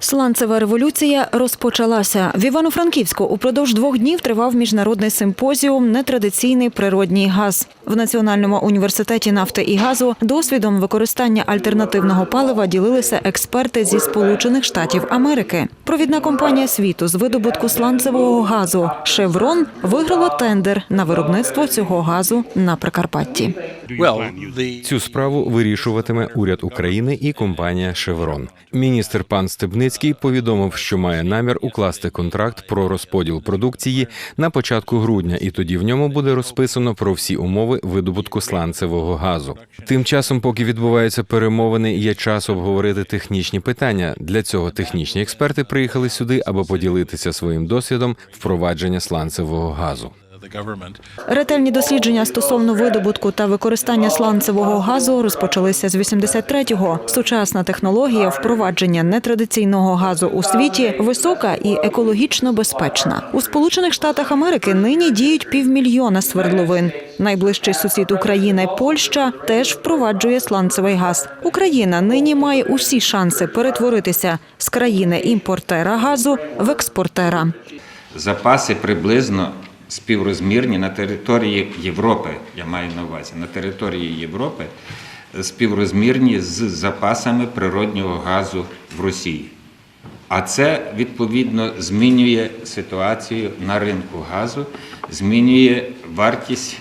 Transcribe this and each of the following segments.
Сланцева революція розпочалася. В Івано-Франківську упродовж двох днів тривав міжнародний симпозіум Нетрадиційний природній газ. В Національному університеті нафти і газу досвідом використання альтернативного палива ділилися експерти зі Сполучених Штатів Америки. Провідна компанія світу з видобутку сланцевого газу Шеврон виграла тендер на виробництво цього газу на Прикарпатті. Цю справу вирішуватиме уряд України і компанія Шеврон. Міністр пан Стебницький повідомив, що має намір укласти контракт про розподіл продукції на початку грудня, і тоді в ньому буде розписано про всі умови видобутку сланцевого газу. Тим часом, поки відбуваються перемовини, є час обговорити технічні питання. Для цього технічні експерти приїхали сюди, аби поділитися своїм досвідом впровадження сланцевого газу. Ретельні дослідження стосовно видобутку та використання сланцевого газу розпочалися з 83-го. Сучасна технологія впровадження нетрадиційного газу у світі висока і екологічно безпечна. У Сполучених Штатах Америки нині діють півмільйона свердловин. Найближчий сусід України Польща теж впроваджує сланцевий газ. Україна нині має усі шанси перетворитися з країни імпортера газу в експортера. Запаси приблизно співрозмірні на території Європи, я маю на увазі, на території Європи співрозмірні з запасами природнього газу в Росії. А це відповідно змінює ситуацію на ринку газу, змінює вартість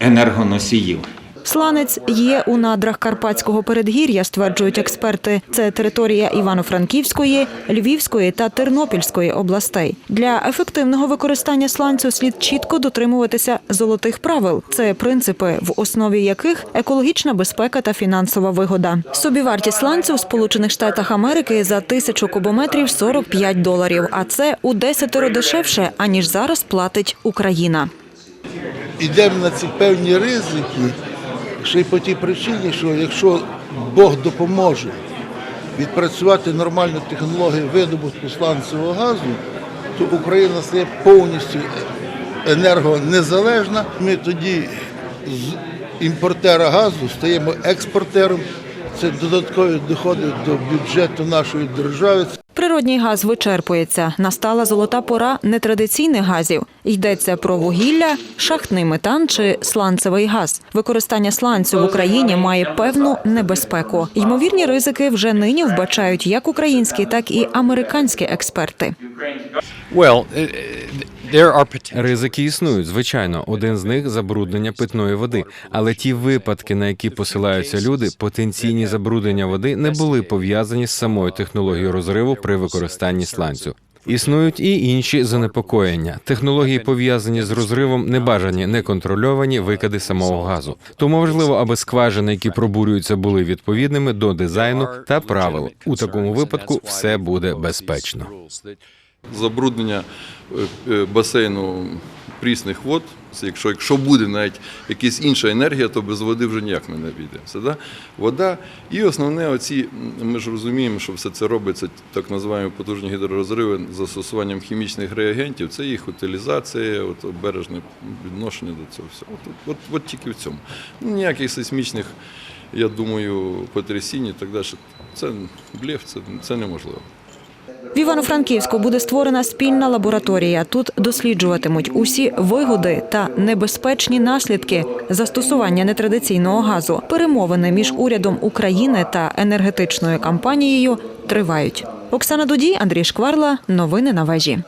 енергоносіїв. Сланець є у надрах Карпатського передгір'я, стверджують експерти. Це територія Івано-Франківської, Львівської та Тернопільської областей. Для ефективного використання сланцю слід чітко дотримуватися золотих правил. Це принципи, в основі яких екологічна безпека та фінансова вигода. Собівартість сланцю в Сполучених Штатах Америки за тисячу кубометрів 45 доларів. А це у десятеро дешевше аніж зараз платить Україна. Йдемо на ці певні ризики, ще й по тій причині, що якщо Бог допоможе відпрацювати нормальну технологію видобутку сланцевого газу, то Україна стає повністю енергонезалежна. Ми тоді з імпортера газу стаємо експортером. Це додаткові доходи до бюджету нашої держави. Природній газ вичерпується. Настала золота пора нетрадиційних газів. Йдеться про вугілля, шахтний метан чи сланцевий газ. Використання сланцю в Україні має певну небезпеку. Ймовірні ризики вже нині вбачають як українські, так і американські експерти. Ризики існують, звичайно. Один з них забруднення питної води. Але ті випадки, на які посилаються люди, потенційні забруднення води не були пов'язані з самою технологією розриву при використанні сланцю. Існують і інші занепокоєння. Технології пов'язані з розривом, небажані, неконтрольовані викиди самого газу. Тому важливо, аби скважини, які пробурюються, були відповідними до дизайну та правил. У такому випадку все буде безпечно. Забруднення е, е, басейну прісних вод. Якщо, якщо буде навіть якась інша енергія, то без води вже ніяк ми не обійдемося. Да? Вода. І основне, оці, ми ж розуміємо, що все це робиться, так називаємо потужні гідророзриви з застосуванням хімічних реагентів, це їх утилізація, от, обережне відношення до цього всього. От, от, от тільки в цьому. Ну, ніяких сейсмічних, я думаю, потрясінь і так далі. Це блеф, це, це неможливо. В Івано-Франківську буде створена спільна лабораторія. Тут досліджуватимуть усі вигоди та небезпечні наслідки застосування нетрадиційного газу. Перемовини між урядом України та енергетичною компанією тривають. Оксана Дудій, Андрій Шкварла. Новини на вежі.